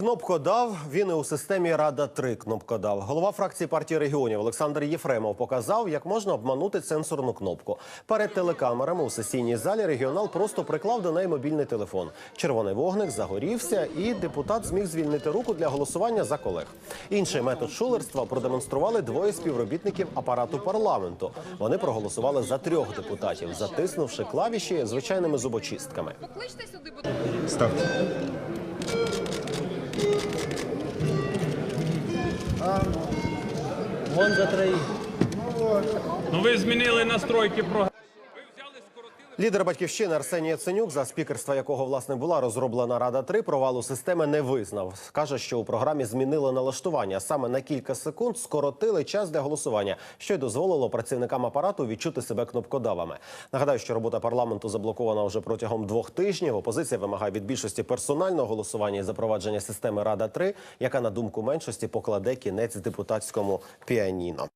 Кнопкодав він і у системі Рада 3 кнопкодав. Голова фракції партії регіонів Олександр Єфремов показав, як можна обманути сенсорну кнопку. Перед телекамерами у сесійній залі регіонал просто приклав до неї мобільний телефон. Червоний вогник загорівся, і депутат зміг звільнити руку для голосування за колег. Інший метод шулерства продемонстрували двоє співробітників апарату парламенту. Вони проголосували за трьох депутатів, затиснувши клавіші звичайними зубочистками. Покличте сюди, Ставте. Вон за троїх. Ну ви змінили настройки програми. Лідер батьківщини Арсеній Яценюк, за спікерства якого власне була розроблена Рада 3 провалу системи не визнав. каже, що у програмі змінили налаштування. Саме на кілька секунд скоротили час для голосування, що й дозволило працівникам апарату відчути себе кнопкодавами. Нагадаю, що робота парламенту заблокована вже протягом двох тижнів. Опозиція вимагає від більшості персонального голосування і запровадження системи Рада 3 яка на думку меншості покладе кінець депутатському піаніно.